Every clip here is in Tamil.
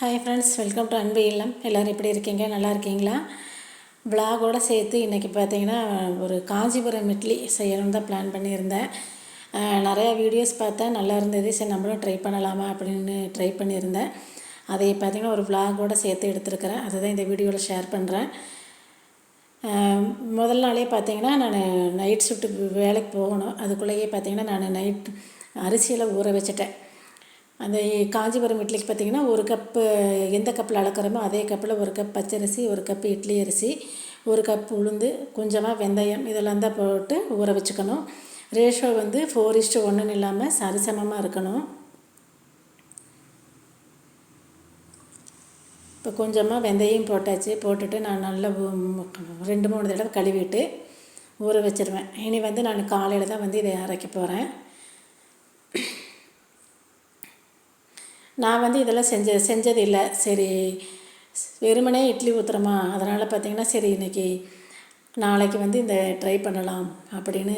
ஹாய் ஃப்ரெண்ட்ஸ் வெல்கம் டு அன்பு இல்லம் எல்லோரும் எப்படி இருக்கீங்க? நல்லா இருக்கீங்களா? விலாகோடு சேர்த்து இன்றைக்கி பார்த்தீங்கன்னா ஒரு காஞ்சிபுரம் இட்லி செய்யணும்னு தான் பிளான் பண்ணியிருந்தேன். நிறையா வீடியோஸ் பார்த்தேன். நல்லா இருந்தது. சரி நம்மளும் ட்ரை பண்ணலாமா அப்படின்னு ட்ரை பண்ணியிருந்தேன். அதை பார்த்தீங்கன்னா ஒரு விலாகோடு சேர்த்து எடுத்துருக்கிறேன். அதுதான் இந்த வீடியோவில் ஷேர் பண்ணுறேன் முதல் நாளே பார்த்தீங்கன்னா நான் நைட் ஷிஃப்ட்டு வேலைக்கு போகணும். அதுக்குள்ளேயே பார்த்தீங்கன்னா நான் நைட் அரிசியில் ஊற வச்சுட்டேன். அந்த காஞ்சிபுரம் இட்லிக்கு பார்த்தீங்கன்னா ஒரு கப்பு எந்த கப்பில் அளக்குறோமோ அதே கப்பில் ஒரு கப் பச்சரிசி ஒரு கப் இட்லி அரிசி ஒரு கப் உளுந்து கொஞ்சமாக வெந்தயம் இதெல்லாம் தான் போட்டு ஊற வச்சுக்கணும். ரேஷோ வந்து ஃபோர் இஸ்ட்டு ஒன்றுன்னு இல்லாமல் சரிசமமாக இருக்கணும். இப்போ கொஞ்சமாக வெந்தயம் போட்டாச்சு. போட்டுட்டு நான் நல்லா ரெண்டு மூணு தடவை கழுவிட்டு ஊற வச்சுருவேன். இனி வந்து நான் காலையில் தான் வந்து இதை அரைக்க போகிறேன் நான் வந்து இதெல்லாம் செஞ்ச செஞ்சது இல்லை சரி வெறுமனே இட்லி ஊற்றுறோமா அதனால் பார்த்தீங்கன்னா சரி இன்னைக்கு நாளைக்கு வந்து இந்த ட்ரை பண்ணலாம் அப்படின்னு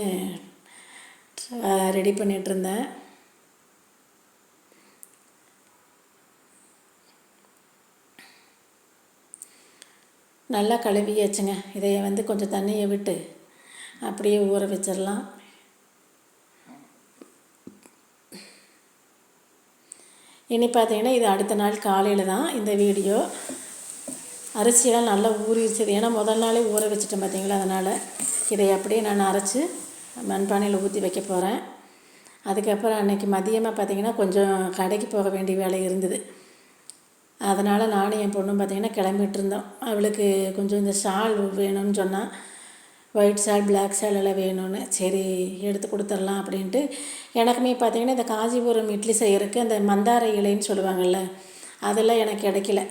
ரெடி பண்ணிகிட்டு இருந்தேன். நல்லா கழுவியாச்சுங்க. இதை வந்து கொஞ்சம் தண்ணியை விட்டு அப்படியே ஊற வச்சிடலாம். இனி பார்த்தீங்கன்னா இது அடுத்த நாள் காலையில் தான் இந்த வீடியோ. அரிசியெல்லாம் நல்லா ஊறிடுச்சுது ஏன்னா முதல் நாளே ஊற வச்சுட்டேன் பார்த்தீங்களா? அதனால் இதை அப்படியே நான் அரைச்சி மண்பானையில் ஊற்றி வைக்க போகிறேன் அதுக்கப்புறம் அன்னைக்கு மதியமாக பார்த்தீங்கன்னா கொஞ்சம் கடைக்கு போக வேண்டிய வேலை இருந்தது. அதனால் நானும் என் பொண்ணும் பார்த்தீங்கன்னா கிளம்பிட்டு இருந்தோம். அவளுக்கு கொஞ்சம் இந்த ஷால் வேணும்னு சொன்னால் ஒயிட் சால் பிளாக் சால் எல்லாம் வேணும்னு. சரி எடுத்து கொடுத்துடலாம் அப்படின்ட்டு. எனக்குமே பார்த்தீங்கன்னா இந்த காஞ்சிபுரம் இட்லி செய்கிறதுக்கு அந்த மந்தார இலைன்னு சொல்லுவாங்கள்ல அதெல்லாம் எனக்கு கிடைக்கல.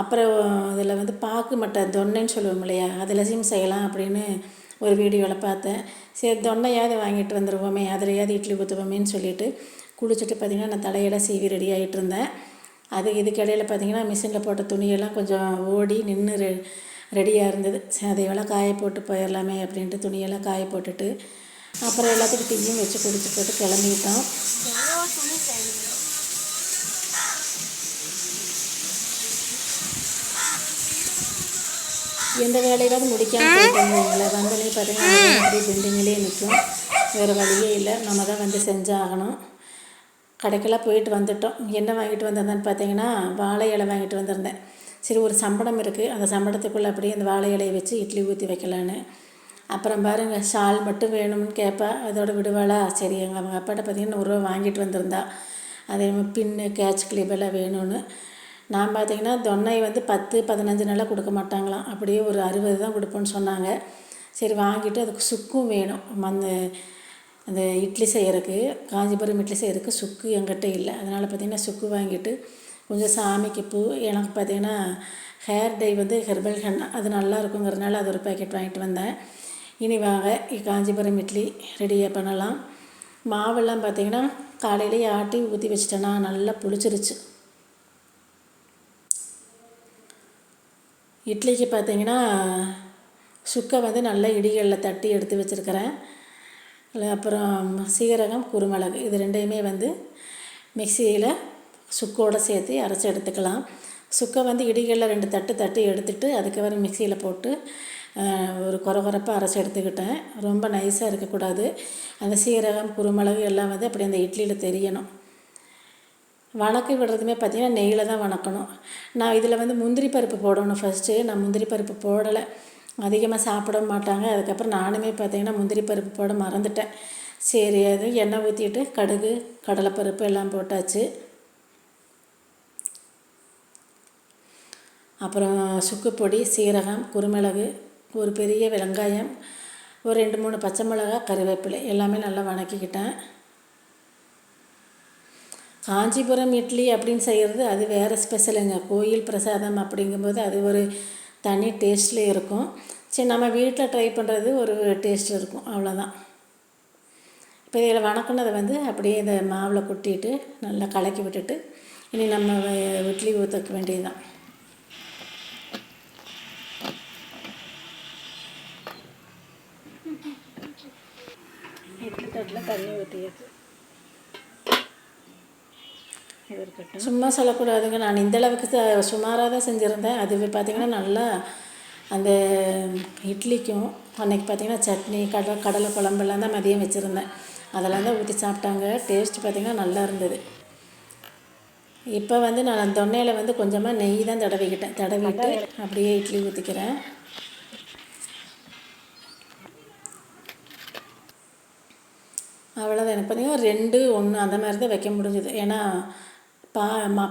அப்புறம் அதில் வந்து பாக்கு மட்டை தொன்னைன்னு சொல்லுவோம் இல்லையா அதில் செய்யலாம் அப்படின்னு ஒரு வீடியோவில் பார்த்தேன். சரி தொன்னையாவது வாங்கிட்டு வந்துடுவோமே அதிலையாவது இட்லி ஊற்றுவோமேன்னு சொல்லிட்டு குளிச்சுட்டு பார்த்தீங்கன்னா நான் தலையெல்லாம் சீவி ரெடி ஆகிட்டு இருந்தேன். அது இதுக்கிடையில் பார்த்தீங்கன்னா மிஷினில் போட்ட துணியெல்லாம் கொஞ்சம் ஓடி நின்று ரெடியாக இருந்தது. சரி அதையெல்லாம் காய போட்டு போயிடலாமே அப்படின்ட்டு துணியெல்லாம் காய போட்டுட்டு அப்புறம் எல்லாத்துக்கும் டீயும் வச்சு குடிச்சு போட்டு கிளம்பிட்டோம். எந்த வேலையிலாவது முடிக்காமல் போயிட்டோங்களே வந்தோடனே பார்த்தீங்கன்னா அப்படியே பெண்டிங்லேயே நிற்கும். வேறு வழியே இல்லை. நம்ம தான் வந்து செஞ்சாகணும். கடைக்கெல்லாம் போயிட்டு வந்துட்டோம். என்ன வாங்கிட்டு வந்திருந்தேன்னு பார்த்தீங்கன்னா வாழை இலை வாங்கிட்டு வந்திருந்தேன். சரி ஒரு சம்படம் இருக்குது அந்த சம்படத்துக்குள்ளே அப்படியே அந்த வாழை இலையை வச்சு இட்லி ஊற்றி வைக்கலான்னு. அப்புறம் பாருங்கள் ஷால் மட்டும் வேணும்னு கேட்பா அதோட விடுவாளா? சரி எங்கள் அவங்க அப்பாட்ட பார்த்தீங்கன்னா நூறுரூவா வாங்கிட்டு வந்திருந்தா. அதே மாதிரி பின்னு கேட்ச் கிளிப் எல்லாம் வேணும்னு. நான் பார்த்தீங்கன்னா தொன்னை வந்து பத்து பதினஞ்சு நாளாக கொடுக்க மாட்டாங்களாம். அப்படியே ஒரு அறுபது தான் கொடுப்போன்னு சொன்னாங்க. சரி வாங்கிட்டு அதுக்கு சுக்கும் வேணும். அந்த அந்த இட்லி செய்கிறதுக்கு காஞ்சிபுரம் இட்லி செய்கிறதுக்கு சுக்கு எங்கிட்ட இல்லை. அதனால் பார்த்திங்கன்னா சுக்கு வாங்கிட்டு கொஞ்சம் சாமிக்கு பூ எனக்கு பார்த்திங்கன்னா ஹேர் டை வந்து ஹெர்பல் ஹென்னா அது நல்லா இருக்குங்கிறதுனால அது ஒரு பேக்கெட் வாங்கிட்டு வந்தேன். இனி வாங்க காஞ்சிபுரம் இட்லி ரெடியாக பண்ணலாம். மாவெல்லாம் பார்த்திங்கன்னா காலையிலேயே ஆட்டி ஊற்றி வச்சிட்டேன்னா நல்லா புளிச்சிருச்சு. இட்லிக்கு பார்த்தீங்கன்னா சுக்கை வந்து நல்லா இடிகளில் தட்டி எடுத்து வச்சுருக்கிறேன். அப்புறம் சீரகம் குருமிளகு இது ரெண்டையுமே வந்து மிக்சியில் சுக்கோடு சேர்த்து அரைச்சி எடுத்துக்கலாம். சுக்கை வந்து இடிகளில் ரெண்டு தட்டு தட்டி எடுத்துட்டு அதுக்கப்புறம் மிக்சியில் போட்டு ஒரு குறகுறப்பாக அரைச்சி எடுத்துக்கிட்டேன். ரொம்ப நைஸாக இருக்கக்கூடாது. அந்த சீரகம் குருமிளகு எல்லாம் வந்து அப்படி அந்த இட்லியில் தெரியணும். வணக்கி விடுறதுமே பார்த்தீங்கன்னா நெய்யில் தான் வணக்கணும். நான் இதில் வந்து முந்திரி பருப்பு போடணும் ஃபஸ்ட்டு நான் முந்திரி பருப்பு போடலை. அதிகமாக சாப்பிட மாட்டாங்க. அதுக்கப்புறம் நானுமே பார்த்திங்கன்னா முந்திரி பருப்பு போட மறந்துட்டேன். சரி அது எண்ணெய் ஊற்றிட்டு கடுகு கடலைப்பருப்பு எல்லாம் போட்டாச்சு. அப்புறம் சுக்குப்பொடி சீரகம் குருமிளகு ஒரு பெரிய வெங்காயம் ஒரு ரெண்டு மூணு பச்சை மிளகா கருவேப்பிலை எல்லாமே நல்லா வணக்கிக்கிட்டேன். காஞ்சிபுரம் இட்லி அப்படின்னு செய்கிறது அது வேறு ஸ்பெஷலுங்க. கோயில் பிரசாதம் அப்படிங்கும்போது அது ஒரு தனி டேஸ்ட்டில் இருக்கும். சரி நம்ம வீட்டில் ட்ரை பண்ணுறது ஒரு டேஸ்ட் இருக்கும். அவ்வளோதான் இப்போ இதில் வணக்கினதை வந்து அப்படியே இந்த மாவில் கொட்டிட்டு நல்லா கலக்கி விட்டுட்டு இனி நம்ம வ- இட்லி ஊற்றக்க வேண்டியதுதான். தட்டில் தண்ணி இருக்கட்டும் சும்மா சொல்லக்கூடாதுங்க. நான் இந்த அளவுக்கு ச- சுமாராக தான் செஞ்சுருந்தேன். அது பார்த்திங்கன்னா நல்லா அந்த இட்லிக்கும் அன்னைக்கு பார்த்திங்கன்னா சட்னி கடலை கடலை குழம்பெல்லாம் தான் மதியம் வச்சுருந்தேன். அதெல்லாம் தான் ஊற்றி சாப்பிட்டாங்க. டேஸ்ட் பார்த்திங்கன்னா நல்லா இருந்தது. இப்போ வந்து நான் தொன்னையில் வந்து கொஞ்சமாக நெய் தான் தடவிக்கிட்டேன். தடவிட்டு அப்படியே இட்லி ஊற்றிக்கிறேன் அவ்வளோதான் எனக்கு பார்த்தீங்கன்னா ரெண்டு ஒன்று அந்த மாதிரி தான் வைக்க முடிஞ்சுது. ஏன்னா பா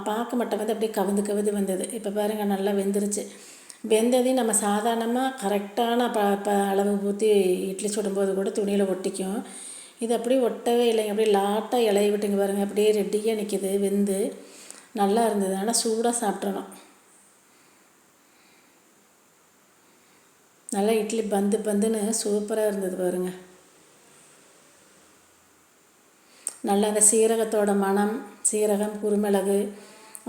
பார்க்க மட்டும் வந்து அப்படியே கவுந்து கவுந்து வந்தது. இப்போ பாருங்கள் நல்லா வெந்துருச்சு. வெந்ததையும் நம்ம சாதாரணமாக கரெக்டான ப ப அளவு ஊற்றி இட்லி சுடும்போது கூட துணியில் ஒட்டிக்கும். இது அப்படியே ஒட்டவே இல்லைங்க. அப்படியே லாட்டாக இலைய விட்டுங்க பாருங்கள் அப்படியே ரெட்டியாக நிற்கிது வெந்து. நல்லா இருந்தது. ஆனால் சூடாக சாப்பிட்றணும் நல்லா இட்லி பந்து பந்துன்னு சூப்பராக இருந்தது பாருங்கள் நல்லா அந்த சீரகத்தோட மணம் சீரகம் குருமிளகு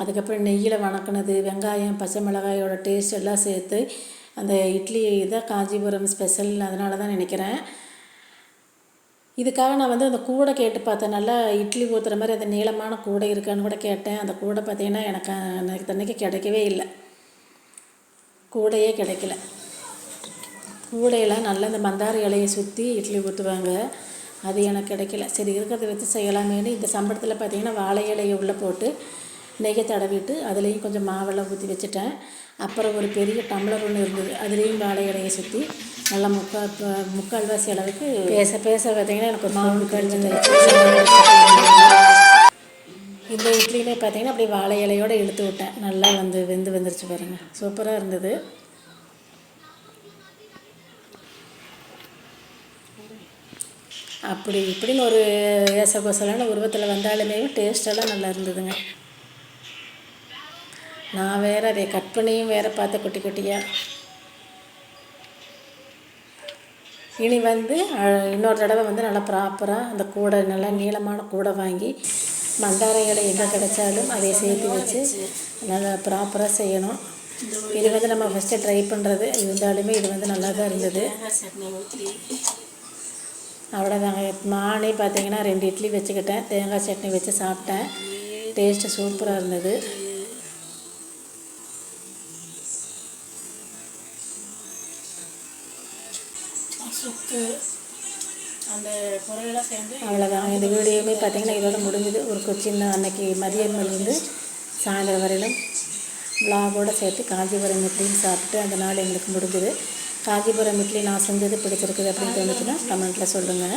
அதுக்கப்புறம் நெய்யில் வணக்கினது வெங்காயம் பச்சை மிளகாயோட டேஸ்ட் எல்லாம் சேர்த்து அந்த இட்லி இதை காஞ்சிபுரம் ஸ்பெஷல் அதனால தான் நினைக்கிறேன். இதுக்காக நான் வந்து அந்த கூடை கேட்டு பார்த்தேன். நல்லா இட்லி ஊற்றுற மாதிரி அந்த நீளமான கூடை இருக்கான்னு கூட கேட்டேன். அந்த கூடை பார்த்தீங்கன்னா எனக்கு எனக்கு தன்னைக்கு கிடைக்கவே இல்லை. கூடையே கிடைக்கல. கூடையில் நல்லா இந்த மந்தார இலையை சுற்றி இட்லி ஊற்றுவாங்க அது எனக்கு கிடைக்கல. சரி இருக்கிறத வச்சு செய்யலாமேன்னு இந்த சம்பளத்தில் பார்த்தீங்கன்னா வாழை இலையை உள்ளே போட்டு நெய்யை தடவிட்டு அதுலேயும் கொஞ்சம் மாவெல்லாம் ஊற்றி வச்சுட்டேன். அப்புறம் ஒரு பெரிய டம்ளர் ஒன்று இருந்தது. அதுலேயும் வாழை இலையை சுற்றி நல்லா முக்கால் ப- முக்கால்வாசி அளவுக்கு பேச பேச பார்த்தீங்கன்னா எனக்கு ஒரு மாவு கழிச்சு இந்த இட்லியுமே பார்த்தீங்கன்னா அப்படியே வாழை இலையோடு இழுத்து விட்டேன். நல்லா வந்து வெந்து வந்துருச்சு பாருங்கள் சூப்பராக இருந்தது. அப்படி இப்படின்னு ஒரு ஏசகோசலான உருவத்தில் வந்தாலுமே டேஸ்டெல்லாம் நல்லா இருந்ததுங்க. நான் வேற அதை கட் பண்ணியும் வேற பார்த்தேன் குட்டி குட்டியாக இனி வந்து இன்னொரு தடவை வந்து நல்லா ப்ராப்பராக அந்த கூடை நல்லா நீளமான கூடை வாங்கி மந்தார இலை எங்கே கிடைச்சாலும் அதை சேர்த்து வச்சு நல்லா ப்ராப்பராக செய்யணும். இது வந்து நம்ம ஃபஸ்ட்டு ட்ரை பண்ணுறது இருந்தாலுமே இது வந்து நல்லா தான் இருந்தது. அவ்வளோதாங்க நானே பார்த்தீங்கன்னா ரெண்டு இட்லி வச்சுக்கிட்டேன். தேங்காய் சட்னி வச்சு சாப்பிட்டேன். டேஸ்ட்டு சூப்பராக இருந்தது. சுக்கு அந்த பொருளெல்லாம் சேர்ந்து அவ்வளோதான் இந்த வீடியோவுமே பார்த்தீங்கன்னா இதோட முடிஞ்சுது. ஒரு கு- சின்ன அன்னைக்கு மதியம்லேருந்து சாயந்தரம் வரையிலும் விலாகோடு சேர்த்து காஞ்சிபுரம் இட்லின்னு சாப்பிட்டு அந்த நாள் எங்களுக்கு முடிஞ்சுது. காஞ்சிபுரம் இட்லி நான் செஞ்சது பிடிச்சிருக்குது அப்படின்னு தோணுச்சுன்னா கமெண்ட்டில் சொல்லுங்கள்